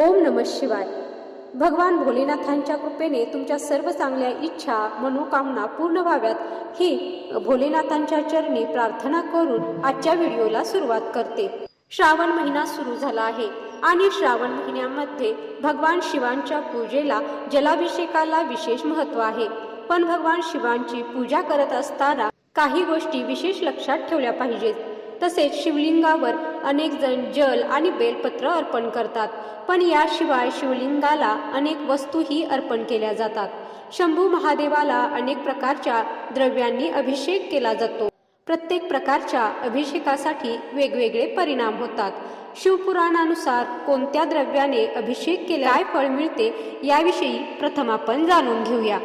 ओम नम शिवाय. भगवान भोलेनाथांच्या कृपेने तुमच्या सर्व चांगल्या इच्छा मनोकामना पूर्ण व्हाव्यात. ही भोलेनाथांच्या चरणी प्रार्थना करून आजच्या व्हिडिओला सुरुवात करते. श्रावण महिना सुरू झाला आहे आणि श्रावण महिन्यामध्ये भगवान शिवांच्या पूजेला जलाभिषेकाला विशेष महत्त्व आहे. पण भगवान शिवांची पूजा करत असताना काही गोष्टी विशेष लक्षात ठेवल्या पाहिजेत. तसेच शिवलिंगावर अनेक जण जल आणि बेलपत्र अर्पण करतात. पण याशिवाय शिवलिंगाला अनेक वस्तूही अर्पण केल्या जातात. शंभू महादेवाला अनेक प्रकारच्या द्रव्यांनी अभिषेक केला जातो. प्रत्येक प्रकारच्या अभिषेकासाठी वेगवेगळे परिणाम होतात. शिवपुराणानुसार कोणत्या द्रव्याने अभिषेक केलाय फळ मिळते याविषयी प्रथम आपण जाणून घेऊया.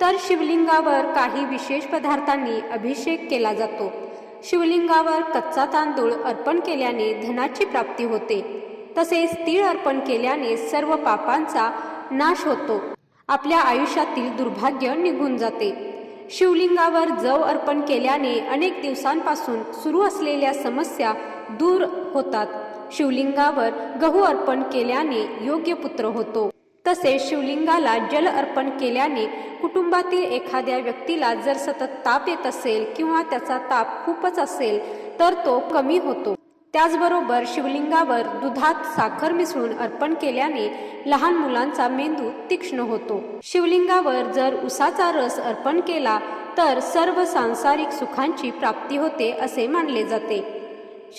तर शिवलिंगावर काही विशेष पदार्थांनी अभिषेक केला जातो. शिवलिंगावर कच्चा तांदूळ अर्पण केल्याने धनाची प्राप्ती होते. तसेच तीळ अर्पण केल्याने सर्व पापांचा नाश होतो. आपल्या आयुष्यातील दुर्भाग्य निघून जाते. शिवलिंगावर जव अर्पण केल्याने अनेक दिवसांपासून सुरू असलेल्या समस्या दूर होतात. शिवलिंगावर गहू अर्पण केल्याने योग्य पुत्र होतो. तसेच शिवलिंगाला जल अर्पण केल्याने कुटुंबातील एखाद्या व्यक्तीला जर सतत ताप येत असेल किंवा त्याचा ताप खूपच असेल तर तो कमी होतो. त्याचबरोबर शिवलिंगावर दुधात साखर मिसळून अर्पण केल्याने लहान मुलांचा मेंदू तीक्ष्ण होतो. शिवलिंगावर जर उसाचा रस अर्पण केला तर सर्व सांसारिक सुखांची प्राप्ती होते असे मानले जाते.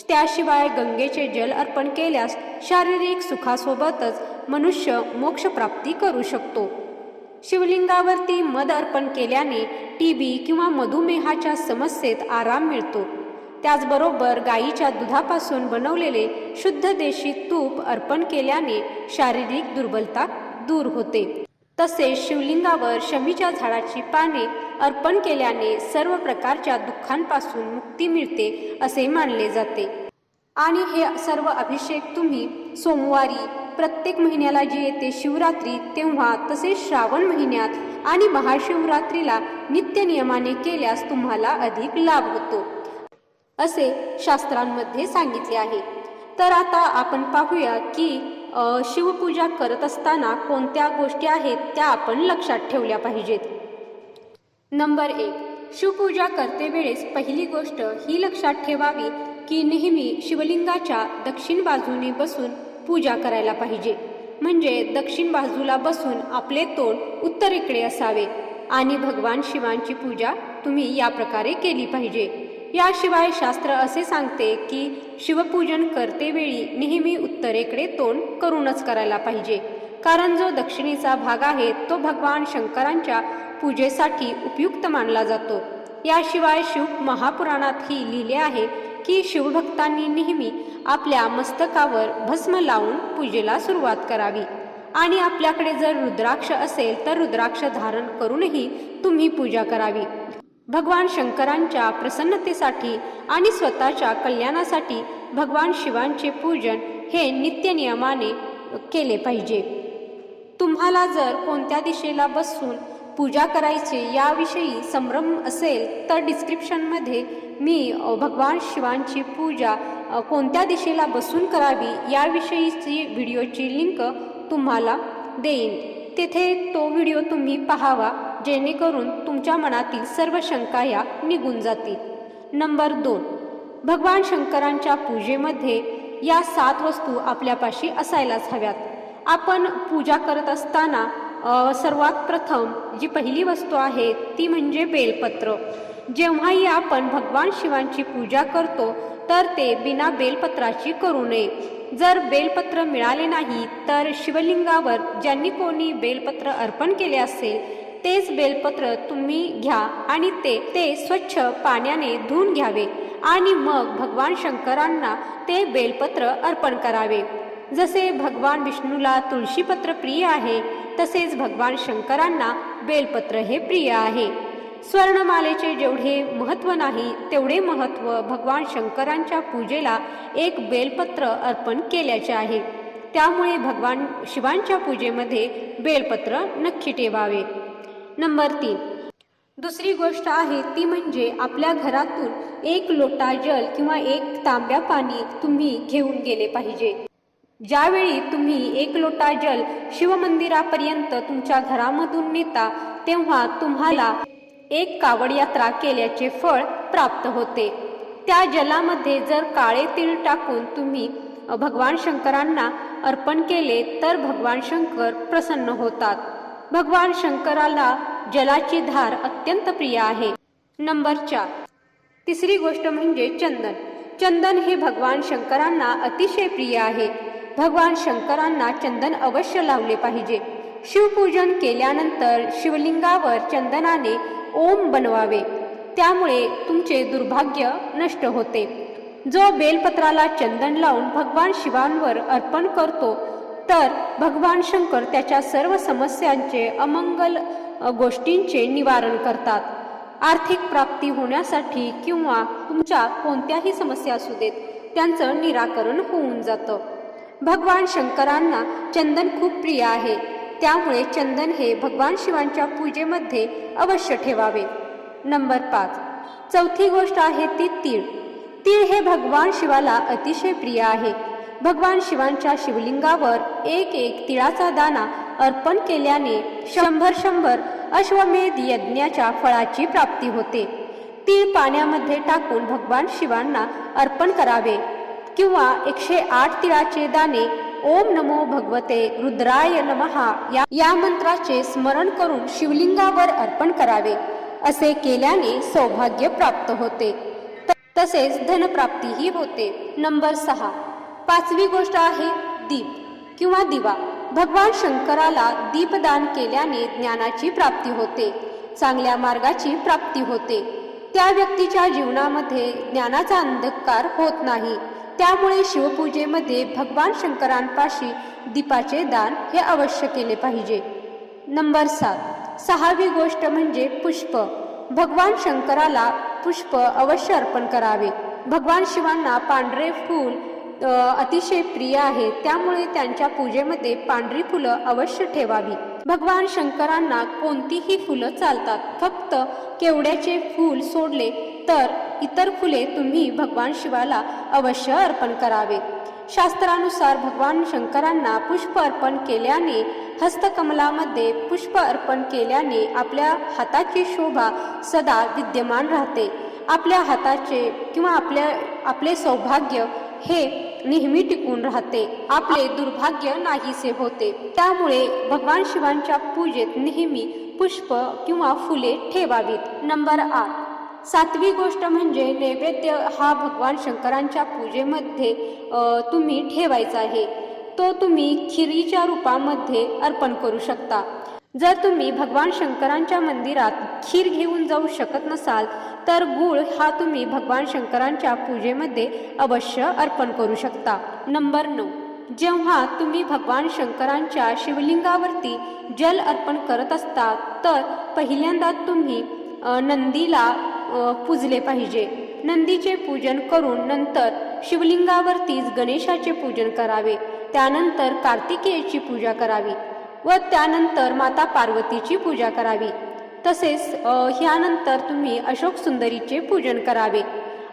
त्याशिवाय गंगेचे जल अर्पण केल्यास शारीरिक सुखासोबतच मनुष्य मोक्षप्राप्ती करू शकतो. शिवलिंगावरती मध अर्पण केल्याने टी बी किंवा मधुमेहाच्या समस्येत आराम मिळतो. त्याचबरोबर गायीच्या दुधापासून बनवलेले शुद्ध देशी तूप अर्पण केल्याने शारीरिक दुर्बलता दूर होते. तसेच शिवलिंगावर शमीच्या झाडाची पाने अर्पण केल्याने सर्व प्रकारच्या दुःखांपासून मुक्ती मिळते असे मानले जाते. आणि हे सर्व अभिषेक तुम्ही सोमवारी प्रत्येक महिन्याला जी येते शिवरात्री तेव्हा तसेच श्रावण महिन्यात आणि महाशिवरात्रीला नित्य नियमाने केल्यास तुम्हाला अधिक लाभ होतो. असे शास्त्रांमध्ये सांगितले आहे. तर आता आपण पाहूया की शिवपूजा करत असताना कोणत्या गोष्टी आहेत त्या आपण लक्षात ठेवल्या पाहिजेत. नंबर एक. शिवपूजा करते वेळेस पहिली गोष्ट ही लक्षात ठेवावी की नेहमी शिवलिंगाच्या दक्षिण बाजूने बसून पूजा करायला पाहिजे. म्हणजे दक्षिण बाजूला बसून आपले तोंड उत्तरेकडे असावे. आणि भगवान शिवांची पूजा तुम्ही या प्रकारे केली पाहिजे. याशिवाय शास्त्र असे सांगते की शिवपूजन करतेवेळी नेहमी उत्तरेकडे तोंड करूनच करायला पाहिजे. कारण जो दक्षिणेचा भाग आहे तो भगवान शंकरांच्या पूजेसाठी उपयुक्त मानला जातो. याशिवाय शिव महापुराणातही लिहिले आहे की शिवभक्तांनी नेहमी आपल्या मस्तकावर भस्म लावून पूजेला सुरुवात करावी. आणि आपल्याकडे जर रुद्राक्ष असेल तर रुद्राक्ष धारण करूनही तुम्ही पूजा करावी. भगवान शंकरांच्या प्रसन्नतेसाठी आणि स्वतःच्या कल्याणासाठी भगवान शिवांचे पूजन हे नित्य नियमाने केले पाहिजे. तुम्हाला जर कोणत्या दिशेला बसून पूजा करायचे याविषयी संभ्रम असेल तर डिस्क्रिप्शनमध्ये मी भगवान शिवांची पूजा कोणत्या दिशेला बसून करावी याविषयीची व्हिडिओची लिंक तुम्हाला देईन. तेथे तो व्हिडिओ तुम्ही पाहावा जेणेकरून तुमच्या मनातील सर्व शंका या निघून जातील. नंबर दोन. भगवान शंकरांच्या पूजेमध्ये या सात वस्तू आपल्यापाशी असायलाच हव्यात. आपण पूजा करत असताना सर्वात प्रथम जी पहिली वस्तू आहे ती म्हणजे बेलपत्र. जेव्हाही आपण भगवान शिवांची पूजा करतो तर ते बिना बेलपत्राची करू नये. जर बेलपत्र मिळाले नाही तर शिवलिंगावर ज्यांनी कोणी बेलपत्र अर्पण केले असेल तेच बेलपत्र तुम्ही घ्या आणि ते ते स्वच्छ पाण्याने धुवून घ्यावे आणि मग भगवान शंकरांना ते बेलपत्र अर्पण करावे. जसे भगवान विष्णूला तुळशीपत्र प्रिय आहे तसेच भगवान शंकरांना बेलपत्र हे प्रिय आहे. स्वर्णमालेचे जेवढे महत्त्व नाही तेवढे महत्त्व भगवान शंकरांच्या पूजेला एक बेलपत्र अर्पण केल्याचे आहे. त्यामुळे भगवान शिवांच्या पूजेमध्ये बेलपत्र नक्की ठेवावे. नंबर तीन. दुसरी गोष्ट आहे ती म्हणजे आपल्या घरातून एक लोटा जल किंवा एक तांब्या पाणी तुम्ही घेऊन गेले पाहिजे. ज्यावेळी तुम्ही एक लोटा जल शिवमंदिरापर्यंत तुमच्या घरामधून नेता तेव्हा तुम्हाला एक कावड यात्रा केल्याचे फळ प्राप्त होते. त्या जलामध्ये जर काळे तीळ टाकून तुम्ही भगवान शंकरांना अर्पण केले तर भगवान शंकर प्रसन्न होतात. भगवान शंकराला जलाची धार अत्यंत प्रिय आहे. नंबर चार. तिसरी गोष्ट म्हणजे चंदन. चंदन हे भगवान शंकरांना अतिशय प्रिय आहे. भगवान शंकरांना चंदन अवश्य लावले पाहिजे. शिवपूजन केल्यानंतर शिवलिंगावर चंदनाने ओम बनवावे. त्यामुळे तुमचे दुर्भाग्य नष्ट होते. जो बेलपत्राला चंदन लावून भगवान शिवांवर अर्पण करतो तर भगवान शंकर त्याच्या सर्व समस्यांचे अमंगल गोष्टींचे निवारण करतात. आर्थिक प्राप्ती होण्यासाठी किंवा तुमच्या कोणत्याही समस्या असू देत त्यांचं निराकरण होऊन जातं. भगवान शंकरांना चंदन खूप प्रिय आहे. त्यामुळे चंदन हे भगवान शिवांच्या पूजेमध्ये अवश्य ठेवावे. नंबर पाच. चौथी गोष्ट आहे ती तीळ. तीळ हे भगवान शिवाला अतिशय प्रिय आहे. भगवान शिवांच्या शिवलिंगावर एक एक तिळाचा दाना अर्पण केल्याने शंभर शंभर अश्वमेध यज्ञाच्या फळाची प्राप्ती होते. तीळ पाण्यामध्ये टाकून भगवान शिवांना अर्पण करावे किंवा एकशे आठ तिळाचे दाणे ओम नमो भगवते रुद्राय नमहा या, या मंत्राचे स्मरण करून शिवलिंगावर अर्पण करावे. असे केल्याने सौभाग्य प्राप्त होते. तसेच धनप्राप्तीही होते. नंबर सहा. पाचवी गोष्ट आहे दीप किंवा दिवा. भगवान शंकराला दीपदान केल्याने ज्ञानाची प्राप्ती होते. चांगल्या मार्गाची प्राप्ती होते. त्या व्यक्तीच्या जीवनामध्ये ज्ञानाचा अंधकार होत नाही. त्यामुळे शिवपूजेमध्ये भगवान शंकरांपाशी दीपाचे दान हे अवश्य केले पाहिजे. नंबर सात. सहावी गोष्ट म्हणजे पुष्प. भगवान शंकराला पुष्प अवश्य अर्पण करावे. भगवान शिवांना पांढरे फूल अतिशय प्रिय आहे. त्यामुळे त्यांच्या पूजेमध्ये पांढरी फुलं अवश्य ठेवावी. भगवान शंकरांना कोणतीही फुलं चालतात. फक्त केवड्याचे फूल सोडले तर इतर फुले तुम्ही भगवान शिवाला अवश्य अर्पण करावेत शास्त्रानुसार भगवान शंकरांना पुष्प अर्पण केल्याने हस्तकमलामध्ये पुष्प अर्पण केल्याने आपल्या हाताची शोभा सदा विद्यमान राहते. आपल्या हाताचे किंवा आपल्या आपले सौभाग्य हे नेहमी टिकून राहते. आपले दुर्भाग्य नाहीसे होते. त्यामुळे भगवान शिवांच्या पूजेत नेहमी पुष्प किंवा फुले ठेवावीत. नंबर आठ. सातवी गोष्ट म्हणजे नैवेद्य हा भगवान शंकरांच्या पूजेमध्ये तुम्ही ठेवायचा आहे. तो तुम्ही खिरीच्या रूपामध्ये अर्पण करू शकता. जर तुम्ही भगवान शंकरांच्या मंदिरात खीर घेऊन जाऊ शकत नसाल तर गुळ हा तुम्ही भगवान शंकरांच्या पूजेमध्ये अवश्य अर्पण करू शकता. नंबर नऊ. जेव्हा तुम्ही भगवान शंकरांच्या शिवलिंगावरती जल अर्पण करत असता तर पहिल्यांदा तुम्ही नंदीला पूजले पाहिजे. नंदीचे पूजन करून नंतर शिवलिंगावरतीच गणेशाचे पूजन करावे. त्यानंतर कार्तिकेयची पूजा करावी व त्यानंतर माता पार्वतीची पूजा करावी. तसेच ह्यानंतर तुम्ही अशोक सुंदरीचे पूजन करावे.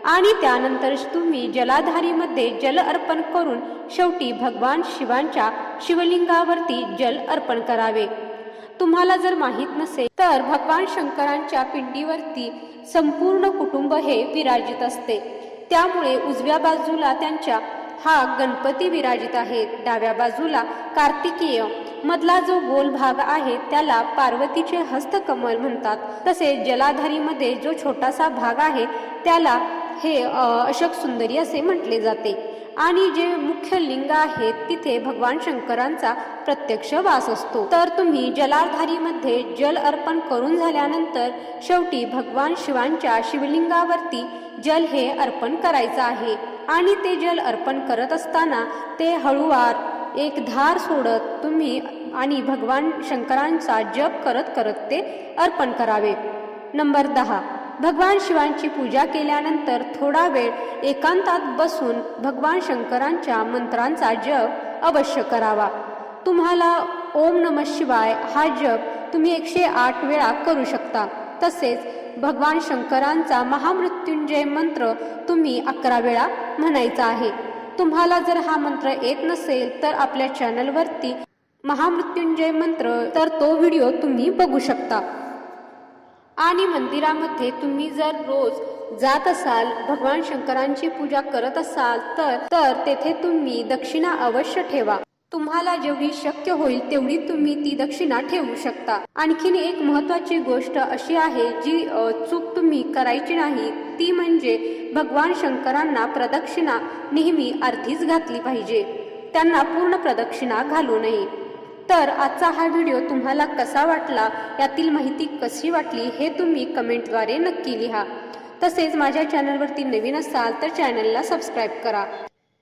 आणि त्यानंतर तुम्ही जलाधारीमध्ये जल अर्पण करून शेवटी भगवान शिवांच्या शिवलिंगावरती जल अर्पण करावे. तुम्हाला जर माहीत नसेल तर भगवान शंकरांच्या पिंडीवरती संपूर्ण कुटुंब हे विराजित असते. त्यामुळे उजव्या बाजूला त्यांच्या हा गणपती विराजित आहे. डाव्या बाजूला कार्तिकीय. मधला जो गोल भाग आहे त्याला पार्वतीचे हस्तकमल म्हणतात. तसेच जलाधारीमध्ये जो छोटासा भाग आहे त्याला हे अशोक सुंदरी असे म्हटले जाते. आणि जे मुख्य लिंग आहे तिथे भगवान शंकरांचा प्रत्यक्ष वास असतो. तर तुम्ही जलाधारीमध्ये जल अर्पण करून झाल्यानंतर शेवटी भगवान शिवांच्या शिवलिंगावरती जल हे अर्पण करायचं आहे. आणि ते जल अर्पण करत असताना ते हळूवार एक धार सोडत तुम्ही आणि भगवान शंकरांचा जप करत करत ते अर्पण करावे. नंबर दहा. भगवान शिवांची पूजा केल्यानंतर थोडा वेळ एकांतात बसून भगवान शंकरांच्या मंत्रांचा जप अवश्य करावा. तुम्हाला ओम नम शिवाय हा जप तुम्ही एकशे आठ वेळा करू शकता. तसेच भगवान शंकरांचा महामृत्युंजय मंत्र तुम्ही अकरा वेळा म्हणायचा आहे. तुम्हाला जर हा मंत्र येत नसेल तर आपल्या चॅनलवरती महामृत्युंजय मंत्र तर तो व्हिडिओ तुम्ही बघू शकता. आणि मंदिरामध्ये तुम्ही जर रोज जात असाल भगवान शंकरांची पूजा करत असाल तर तर तेथे तुम्ही दक्षिणा अवश्य ठेवा. तुम्हाला जेवढी शक्य होईल तेवढी तुम्ही ती दक्षिणा ठेवू शकता. आणखीन एक महत्वाची गोष्ट अशी आहे जी चूक तुम्ही करायची नाही ती म्हणजे भगवान शंकरांना प्रदक्षिणा नेहमी अर्धीच घातली पाहिजे. त्यांना पूर्ण प्रदक्षिणा घालू नये. तर आजचा हा व्हिडिओ तुम्हाला कसा वाटला यातील माहिती कशी वाटली हे तुम्ही कमेंटद्वारे नक्की लिहा. तसेच माझ्या चॅनलवरती नवीन असाल तर चॅनलला सबस्क्राईब करा.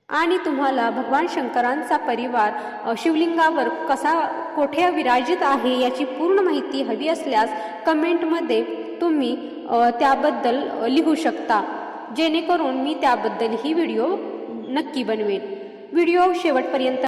आणि तुम्हाला भगवान शंकरांचा परिवार शिवलिंगावर कसा कोठे विराजित आहे याची पूर्ण माहिती हवी असल्यास कमेंटमध्ये तुम्ही त्याबद्दल लिहू शकता. जेणेकरून मी त्याबद्दल ही व्हिडिओ नक्की बनवेन. व्हिडिओ शेवटपर्यंत